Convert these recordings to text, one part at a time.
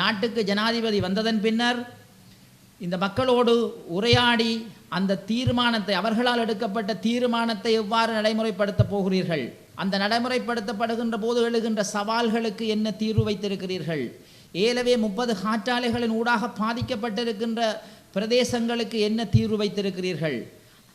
நாட்டுக்கு ஜனாதிபதி வந்ததன் பின்னர் இந்த மக்களோடு உரையாடி அந்த தீர்மானத்தை அவர்களால் எடுக்கப்பட்ட தீர்மானத்தை எவ்வாறு நடைமுறைப்படுத்தப் போகிறீர்கள்? அந்த நடைமுறைப்படுத்தப்படுகின்ற போது எழுகின்ற சவால்களுக்கு என்ன தீர்வு வைத்திருக்கிறீர்கள்? ஏலவே முப்பது காற்றாலைகளின் ஊடாக பாதிக்கப்பட்டிருக்கின்ற பிரதேசங்களுக்கு என்ன தீர்வு வைத்திருக்கிறீர்கள்?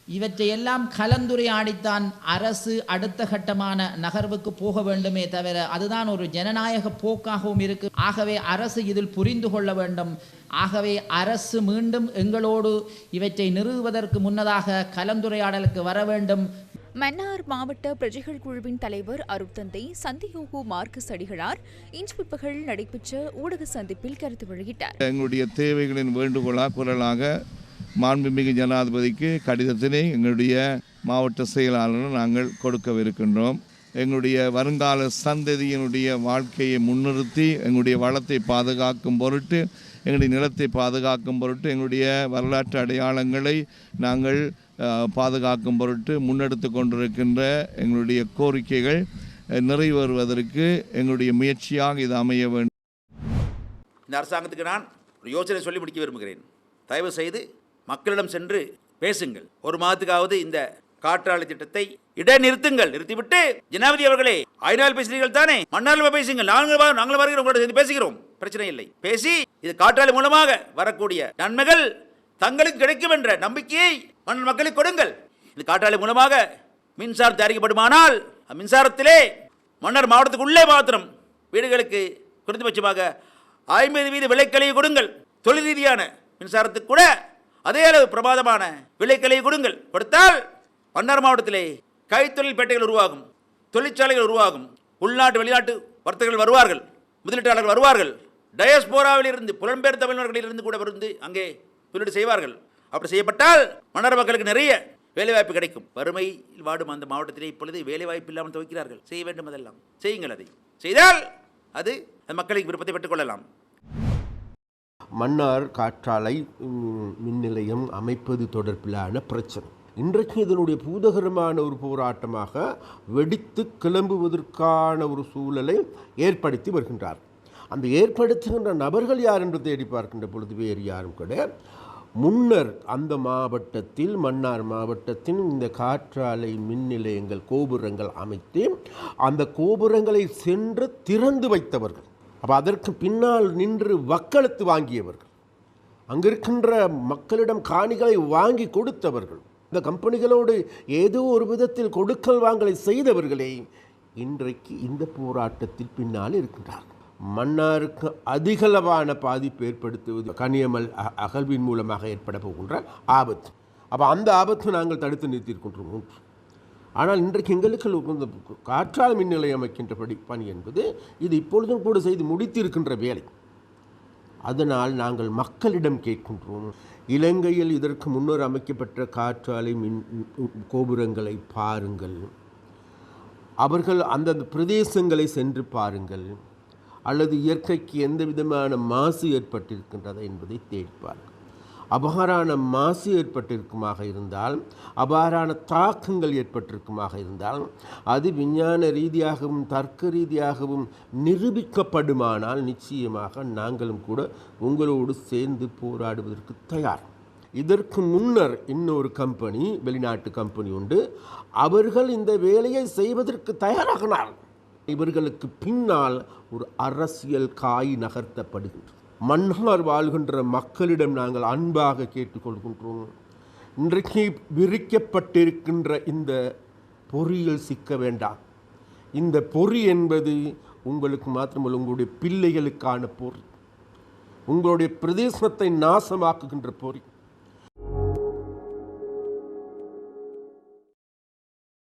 இவற்றை எல்லாம் கலந்துரையாடித்தான் அரசு அடுத்த கட்டமான நகர்வுக்கு போக வேண்டுமே தவிர அதுதான் ஒரு ஜனநாயக போக்காகவும் இருக்கு. ஆகவே அரசு இதில் புரிந்து கொள்ள வேண்டும். ஆகவே அரசு மீண்டும் எங்களோடு இவற்றை நிறுவுவதற்கு முன்னதாக கலந்துரையாடலுக்கு வர வேண்டும். மன்னார் மாவட்ட பிரஜைகள் குழுவின் தலைவர் அருட்தந்தை சந்தியோகு மார்க்கஸ் அடிகளார் இன்று பிற்பகல் நடைபெற்ற ஊடக சந்திப்பில் கருத்து வெளியிட்டார். எங்களுடைய தேவைகளின் வேண்டுகோளாக குரலாக மாண்புமிகு ஜனாதிபதிக்கு கடிதத்தினை எங்களுடைய மாவட்ட செயலாளர் நாங்கள் கொடுக்கவிருக்கின்றோம். எங்களுடைய வருங்கால சந்ததியினுடைய வாழ்க்கையை முன்னிறுத்தி எங்களுடைய வளத்தை பாதுகாக்கும் பொருட்டு எங்களுடைய நிலத்தை பாதுகாக்கும் பொருட்டு எங்களுடைய வரலாற்று அடையாளங்களை நாங்கள் பாதுகாக்கும் பொருட்டு முன்னெடுத்து கொண்டிருக்கின்ற எங்களுடைய கோரிக்கைகள் நிறைவேறுவதற்கு எங்களுடைய முயற்சியாக இது அமைய வேண்டும். இந்த அரசாங்கத்துக்கு நான் ஒரு யோசனை சொல்லி முடிக்க விரும்புகிறேன். தயவு செய்து மக்களிடம் சென்று பேசுங்கள். ஒரு மாதத்துக்காவது இந்த காற்றாலை திட்டத்தை இடைநிறுத்துங்கள் நிறுத்திவிட்டு ஜனாதிபதி அவர்களே ஐநாள் பேசுகிறீர்கள் தானே? மன்னாள் பேசுங்கள். நாங்கள் நாங்கள் வருகிறோம். உங்களோட சேர்ந்து பேசுகிறோம். பிரச்சனை இல்லை. பேசி இது காற்றாலை மூலமாக வரக்கூடிய நன்மைகள் தங்களுக்கு கிடைக்கும் என்ற நம்பிக்கையை மன்னர் மக்களுக்கு கொடுங்கள். இது காற்றாலை மூலமாக மின்சாரம் தயாரிக்கப்படுமானால் மின்சாரத்திலே மன்னர் மாவட்டத்துக்குள்ளே மாத்திரம் வீடுகளுக்கு குறைந்தபட்சமாக ஐம்பது வீத விலைக்கலையை கொடுங்கள். தொழில் ரீதியான மின்சாரத்துக்கு கூட அதே அளவு பிரமாதமான விலைக்கலை கொடுங்கள். கொடுத்தால் மன்னார் மாவட்டத்திலே கைத்தொழில் பேட்டைகள் உருவாகும் தொழிற்சாலைகள் உருவாகும் உள்நாட்டு வெளிநாட்டு வர்த்தகர்கள் வருவார்கள் முதலீட்டாளர்கள் வருவார்கள். டயஸ்போராவில் இருந்து புலம்பெயர் தமிழர்களிலிருந்து கூட வந்து அங்கே முதலீடு செய்வார்கள். அப்படி செய்யப்பட்டால் மன்னர் மக்களுக்கு நிறைய வேலைவாய்ப்பு கிடைக்கும். வறுமையில் வாடும் அந்த மாவட்டத்திலே இப்பொழுது வேலைவாய்ப்பு இல்லாமல் துவைக்கிறார்கள். செய்ய வேண்டும் அதெல்லாம். செய்யுங்கள் அதை. செய்தால் அது அந்த மக்களுக்கு விருப்பத்தை பெற்றுக்கொள்ளலாம் மன்னார் காற்றாலை மின் நிலையம் அமைப்பது தொடர்பிலான பிரச்சனை. இன்றைக்கு இதனுடைய பூதகரமான ஒரு போராட்டமாக வெடித்து கிளம்புவதற்கான ஒரு சூழலை ஏற்படுத்தி வருகின்றார். அந்த ஏற்படுத்துகின்ற நபர்கள் யார் என்று தேடி பார்க்கின்ற பொழுது வேறு யாரும் கிடையாது முன்னர் அந்த மாவட்டத்தில் மன்னார் மாவட்டத்தின் இந்த காற்றாலை மின் நிலையங்கள் கோபுரங்கள் அமைத்து அந்த கோபுரங்களை சென்று திறந்து வைத்தவர்கள். அப்போ அதற்கு பின்னால் நின்று வக்களத்து வாங்கியவர்கள். அங்கிருக்கின்ற மக்களிடம் காணிகளை வாங்கி கொடுத்தவர்கள். இந்த கம்பெனிகளோடு ஏதோ ஒரு விதத்தில் கொடுக்கல் வாங்கலை செய்தவர்களே இன்றைக்கு இந்த போராட்டத்தில் பின்னால் இருக்கின்றார்கள். மன்னாருக்கு அதிகளவான பாதிப்பு ஏற்படுத்துவது கனியமல் அ- அகழ்வின் மூலமாக ஏற்பட போகின்ற ஆபத்து. அப்போ அந்த ஆபத்தை நாங்கள் தடுத்து நிறுத்தியிருக்கின்றோம். ஒன்று. ஆனால் இன்றைக்கு எங்களுக்கு காற்றால் காற்றாலை மின் நிலையம் அமைக்கின்றபடி பணி என்பது இது இப்பொழுதும் கூட செய்து முடித்திருக்கின்ற வேலை. அதனால் நாங்கள் மக்களிடம் கேட்கின்றோம் இலங்கையில் இதற்கு முன்னர் அமைக்கப்பட்ட காற்றாலை மின் கோபுரங்களை பாருங்கள். அவர்கள் அந்தந்த பிரதேசங்களை சென்று பாருங்கள். அல்லது இயற்கைக்கு எந்த விதமான மாசு ஏற்பட்டிருக்கின்றதா என்பதை தேடிப்பார்கள். அபாரான மாசு ஏற்பட்டிருக்குமாக இருந்தால் அபாரான தாக்கங்கள் ஏற்பட்டிருக்குமாக இருந்தால் அது விஞ்ஞான ரீதியாகவும் தர்க்க ரீதியாகவும் நிரூபிக்கப்படுமானால் நிச்சயமாக நாங்களும் கூட உங்களோடு சேர்ந்து போராடுவதற்கு தயார். இதற்கு முன்னர் இன்னொரு கம்பெனி வெளிநாட்டு கம்பெனி உண்டு. அவர்கள் இந்த வேலையை செய்வதற்கு தயாராகினார் இவர்களுக்கு பின்னால் ஒரு அரசியல் காய் நகர்த்தப்படுகின்றது. மன்னார் வாழ்கின்ற மக்களிடம் நாங்கள் அன்பாக கேட்டுக்கொள்கின்றோம். இன்றைக்கு விரிக்கப்பட்டிருக்கின்ற இந்த பொறியில் சிக்க வேண்டாம். இந்த பொறி என்பது உங்களுக்கு மாத்திரமல்ல உங்களுடைய பிள்ளைகளுக்கான பொறி. உங்களுடைய பிரதேசத்தை நாசமாக்குகின்ற பொறி.